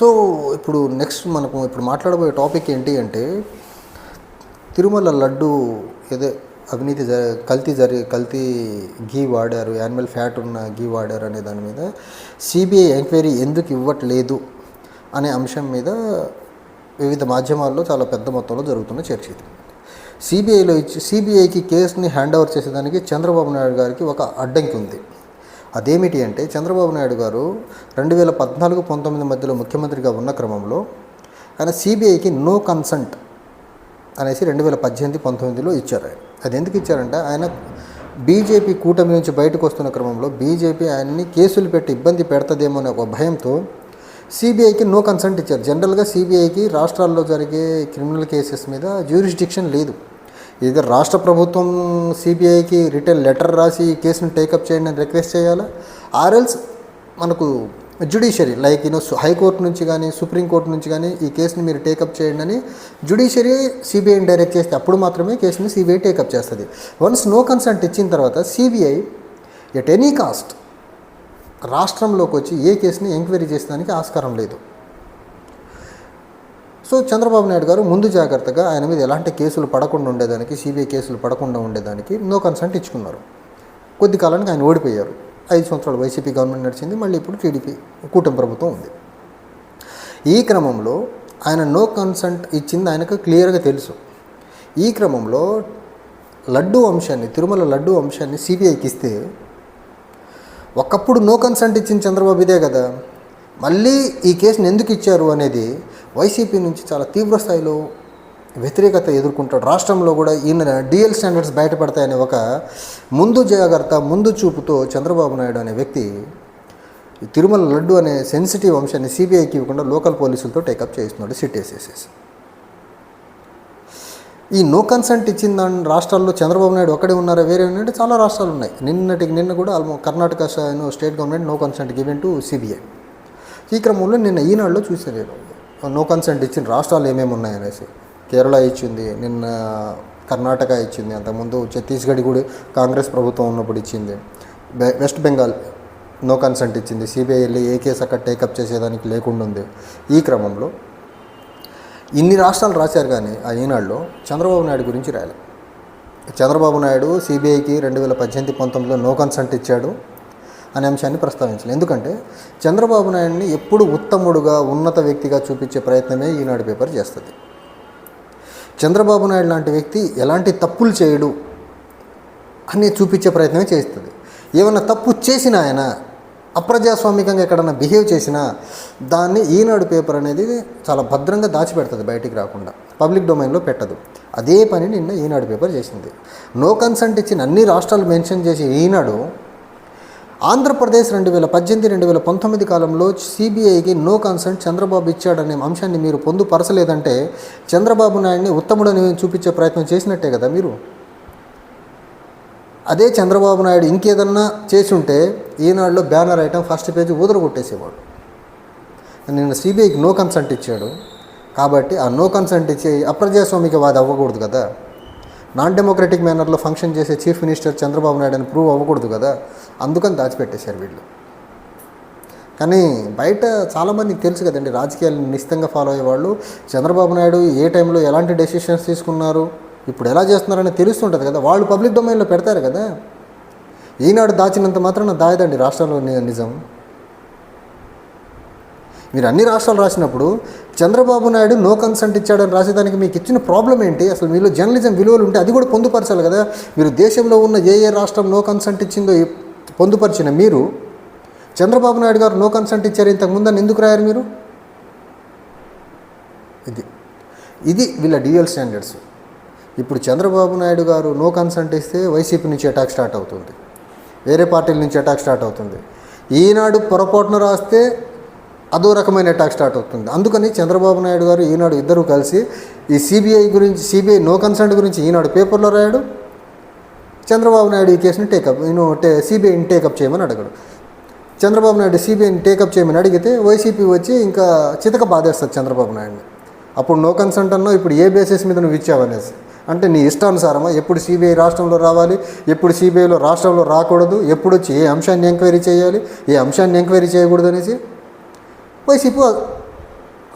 So ఇప్పుడు next మనకు ఇప్పుడు మాట్లాడబోయే టాపిక్ ఏంటి అంటే తిరుమల లడ్డు ఏదో అవినీతి జ కల్తీ జరి కల్తీ గీ వాడారు యానిమల్ ఫ్యాట్ ఉన్న గీ వాడారు అనే దాని మీద సిబిఐ ఎంక్వైరీ ఎందుకు ఇవ్వట్లేదు అనే అంశం మీద వివిధ మాధ్యమాల్లో చాలా పెద్ద మొత్తంలో జరుగుతున్న చర్చ ఇది. సిబిఐలో ఇచ్చి సిబిఐకి కేసుని హ్యాండ్ ఓవర్ చేసేదానికి చంద్రబాబు నాయుడు గారికి ఒక అడ్డంకి ఉంది. అదేమిటి అంటే చంద్రబాబు నాయుడు గారు రెండు వేల పద్నాలుగు పంతొమ్మిది మధ్యలో ముఖ్యమంత్రిగా ఉన్న క్రమంలో ఆయన సిబిఐకి నో కన్సంట్ అనేసి రెండు వేల పద్దెనిమిది పంతొమ్మిదిలో ఇచ్చారు ఆయన. అది ఎందుకు ఇచ్చారంటే ఆయన బీజేపీ కూటమి నుంచి బయటకు వస్తున్న క్రమంలో బీజేపీ ఆయన్ని కేసులు పెట్టి ఇబ్బంది పెడతదేమో అనే ఒక భయంతో సిబిఐకి నో కన్సంట్ ఇచ్చారు. జనరల్గా సిబిఐకి రాష్ట్రాల్లో జరిగే క్రిమినల్ కేసెస్ మీద జ్యూరిస్డిక్షన్ లేదు. ఇది రాష్ట్ర ప్రభుత్వం సిబిఐకి రిటర్న్ లెటర్ రాసి ఈ కేసును టేకప్ చేయండి అని రిక్వెస్ట్ చేయాలా? ఆర్ఎల్స్ మనకు జ్యుడిషియరీ లైక్ యూనో హైకోర్టు నుంచి కానీ సుప్రీంకోర్టు నుంచి కానీ ఈ కేసుని మీరు టేకప్ చేయండి అని జ్యుడిషియరీ సిబిఐని డైరెక్ట్ చేస్తే అప్పుడు మాత్రమే కేసుని సిబిఐ టేకప్ చేస్తుంది. వన్స్ నో కన్సెంట్ ఇచ్చిన తర్వాత సిబిఐ ఎట్ ఎనీ కాస్ట్ రాష్ట్రంలోకి వచ్చి ఏ కేసుని ఎంక్వైరీ చేసేదానికి ఆస్కారం లేదు. సో చంద్రబాబు నాయుడు గారు ముందు జాగ్రత్తగా ఆయన మీద ఎలాంటి కేసులు పడకుండా ఉండేదానికి సిబిఐ కేసులు పడకుండా ఉండేదానికి నో కన్సెంట్ ఇచ్చుకున్నారు. కొద్ది కాలానికి ఆయన ఓడిపోయారు. ఐదు సంవత్సరాలు వైసీపీ గవర్నమెంట్ నడిచింది మళ్ళీ ఇప్పుడు టీడీపీ కూటమి ప్రభుత్వం ఉంది. ఈ క్రమంలో ఆయన నో కన్సెంట్ ఇచ్చింది ఆయనకు క్లియర్గా తెలుసు. ఈ క్రమంలో లడ్డు అంశాన్ని తిరుమల లడ్డు అంశాన్ని సిబిఐకి ఇస్తే ఒకప్పుడు నో కన్సెంట్ ఇచ్చిన చంద్రబాబు ఇదే కదా? మళ్ళీ ఈ కేసుని ఎందుకు ఇచ్చారు అనేది వైసీపీ నుంచి చాలా తీవ్ర స్థాయిలో వ్యతిరేకత ఎదుర్కొంటాడు. రాష్ట్రంలో కూడా ఈయన డిఎల్ స్టాండర్డ్స్ బయటపడతాయనే ఒక ముందు జాగ్రత్త ముందు చూపుతో చంద్రబాబు నాయుడు అనే వ్యక్తి ఈ తిరుమల లడ్డు అనే సెన్సిటివ్ అంశాన్ని సిబిఐకి ఇవ్వకుండా లోకల్ పోలీసులతో టేకప్ చేస్తున్నాడు సిటీఎస్ఎస్ఎస్ ఈ నో కన్సెంట్ ఇచ్చిన దాని రాష్ట్రాల్లో చంద్రబాబు నాయుడు ఒక్కడే ఉన్నారా వేరే ఉన్నాయంటే చాలా రాష్ట్రాలు ఉన్నాయి. నిన్నటికి నిన్న కూడా ఆల్మో Karnataka state government no consent given to CBI ఈ క్రమంలో నిన్న ఈనాడులో చూసాను నేను నో కన్సెంట్ ఇచ్చిన రాష్ట్రాలు ఏమేమి ఉన్నాయనేసి కేరళ ఇచ్చింది నిన్న కర్ణాటక ఇచ్చింది అంతకుముందు ఛత్తీస్గఢ్ కూడా కాంగ్రెస్ ప్రభుత్వం ఉన్నప్పుడు ఇచ్చింది. బె- వెస్ట్ బెంగాల్ నో కన్సెంట్ ఇచ్చింది. సిబిఐ వెళ్ళి ఏ కేసు అక్కడ టేకప్ చేసేదానికి లేకుండా ఉంది. ఈ క్రమంలో ఇన్ని రాష్ట్రాలు రాశారు కానీ ఆ ఈనాడులో చంద్రబాబు నాయుడు గురించి రాయాలి. చంద్రబాబు నాయుడు సిబిఐకి రెండు వేల పద్దెనిమిది పంతొమ్మిదిలో నో కన్సెంట్ ఇచ్చాడు. అనే అంశాన్ని ప్రస్తావించాలి. ఎందుకంటే చంద్రబాబు నాయుడిని ఎప్పుడు ఉత్తముడుగా ఉన్నత వ్యక్తిగా చూపించే ప్రయత్నమే ఈనాడు పేపర్ చేస్తుంది. చంద్రబాబు నాయుడు లాంటి వ్యక్తి ఎలాంటి తప్పులు చేయడు అని చూపించే ప్రయత్నమే చేస్తుంది. ఏమైనా తప్పు చేసిన ఆయన అప్రజాస్వామికంగా ఎక్కడన్నా బిహేవ్ చేసినా దాన్ని ఈనాడు పేపర్ అనేది చాలా భద్రంగా దాచిపెడుతుంది బయటికి రాకుండా. పబ్లిక్ డొమైన్లో పెట్టదు. అదే పని నిన్న ఈనాడు పేపర్ చేసింది. నో కన్సంట్ ఇచ్చిన అన్ని రాష్ట్రాలు మెన్షన్ చేసి ఈనాడు ఆంధ్రప్రదేశ్ రెండు వేల పద్దెనిమిది రెండు వేల పంతొమ్మిది కాలంలో సిబిఐకి నో కన్సెంట్ చంద్రబాబు ఇచ్చాడనే అంశాన్ని మీరు పొందుపరచలేదంటే చంద్రబాబు నాయుడిని ఉత్తముడని చూపించే ప్రయత్నం చేసినట్టే కదా మీరు? అదే చంద్రబాబు నాయుడు ఇంకేదన్నా చేసి ఉంటే ఈనాడులో బ్యానర్ ఐటమ్ ఫస్ట్ పేజీ ఊదరగొట్టేసేవాడు. నిన్న సిబిఐకి నో కన్సెంట్ ఇచ్చాడు. కాబట్టి ఆ నో కన్సెంట్ ఇచ్చే అప్రజాస్వామికవాది అవ్వకూడదు కదా? నాన్ డెమోక్రటిక్ మేనర్లో ఫంక్షన్ చేసే చీఫ్ మినిస్టర్ చంద్రబాబు నాయుడు అని ప్రూవ్ అవ్వకూడదు కదా. అందుకని దాచిపెట్టేశారు వీళ్ళు. కానీ బయట చాలామందికి తెలుసు కదండి రాజకీయాలను నిశ్చితంగా ఫాలో అయ్యేవాళ్ళు చంద్రబాబు నాయుడు ఏ టైంలో ఎలాంటి డెసిషన్స్ తీసుకున్నారు ఇప్పుడు ఎలా చేస్తున్నారని తెలుస్తుంటుంది కదా. వాళ్ళు పబ్లిక్ డొమైన్లో పెడతారు కదా. ఈనాడు దాచినంత మాత్రం దాయదండి రాష్ట్రంలో నిజం. మీరు అన్ని రాష్ట్రాలు రాసినప్పుడు చంద్రబాబు నాయుడు నో కన్సెంట్ ఇచ్చాడని రాసేదానికి మీకు ఇచ్చిన ప్రాబ్లం ఏంటి? అసలు మీలో జర్నలిజం విలువలు ఉంటే అది కూడా పొందుపరచాలి కదా. మీరు దేశంలో ఉన్న ఏ ఏ రాష్ట్రం నో కన్సెంట్ ఇచ్చిందో పొందుపరిచిన మీరు చంద్రబాబు నాయుడు గారు నో కన్సెంట్ ఇచ్చారు ఇంతకు ముందని ఎందుకు రాయారు మీరు? ఇది ఇది వీళ్ళ డ్యూయల్ స్టాండర్డ్స్ ఇప్పుడు చంద్రబాబు నాయుడు గారు నో కన్సెంట్ ఇస్తే వైసీపీ నుంచి అటాక్ స్టార్ట్ అవుతుంది. వేరే పార్టీల నుంచి అటాక్ స్టార్ట్ అవుతుంది. ఈనాడు పొరపాటున రాస్తే అదో రకమైన అటాక్ స్టార్ట్ అవుతుంది. అందుకని చంద్రబాబు నాయుడు గారు ఈనాడు ఇద్దరు కలిసి ఈ సిబిఐ గురించి సిబిఐ నో కన్సెంట్ గురించి ఈనాడు పేపర్లో రాయాడు. చంద్రబాబు నాయుడు ఈ కేసుని టేకప్ నేను టే సిబిఐని టేకప్ చేయమని అడగడు. చంద్రబాబు నాయుడు సిబిఐని టేకప్ చేయమని అడిగితే వైసీపీ వచ్చి ఇంకా చితక బాధేస్తుంది చంద్రబాబు నాయుడిని. అప్పుడు నో కన్సెంట్ అన్నా ఇప్పుడు ఏ బేసిస్ మీద నువ్వు ఇచ్చావనేసి అంటే నీ ఇష్టానుసారమా ఎప్పుడు సిబిఐ రాష్ట్రంలో రావాలి ఎప్పుడు సిబిఐలో రాష్ట్రంలో రాకూడదు ఎప్పుడు వచ్చి ఏ అంశాన్ని ఎంక్వైరీ చేయాలి ఏ అంశాన్ని ఎంక్వైరీ చేయకూడదు అనేసి. వైసీపీ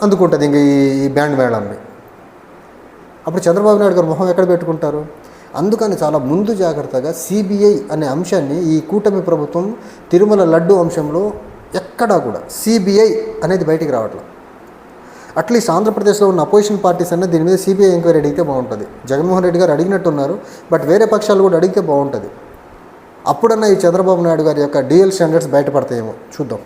అందుకుంటుంది ఇంక ఈ బ్యాండ్ మేళాన్ని అప్పుడు చంద్రబాబు నాయుడు గారు మొహం ఎక్కడ పెట్టుకుంటారు? అందుకని చాలా ముందు జాగ్రత్తగా సిబిఐ అనే అంశాన్ని ఈ కూటమి ప్రభుత్వం తిరుమల లడ్డు అంశంలో ఎక్కడా కూడా సిబిఐ అనేది బయటికి రావట్లేదు అట్లీస్ట్ ఆంధ్రప్రదేశ్లో ఉన్న అపోజిషన్ పార్టీస్ అన్న దీని మీద సిబిఐ ఎంక్వైరీ అడిగితే బాగుంటుంది. జగన్మోహన్ రెడ్డి గారు అడిగినట్టున్నారు బట్ వేరే పక్షాలు కూడా అడిగితే బాగుంటుంది. అప్పుడన్నా ఈ చంద్రబాబు నాయుడు గారి యొక్క డిఎల్ స్టాండర్డ్స్ బయటపడతాయేమో చూద్దాం.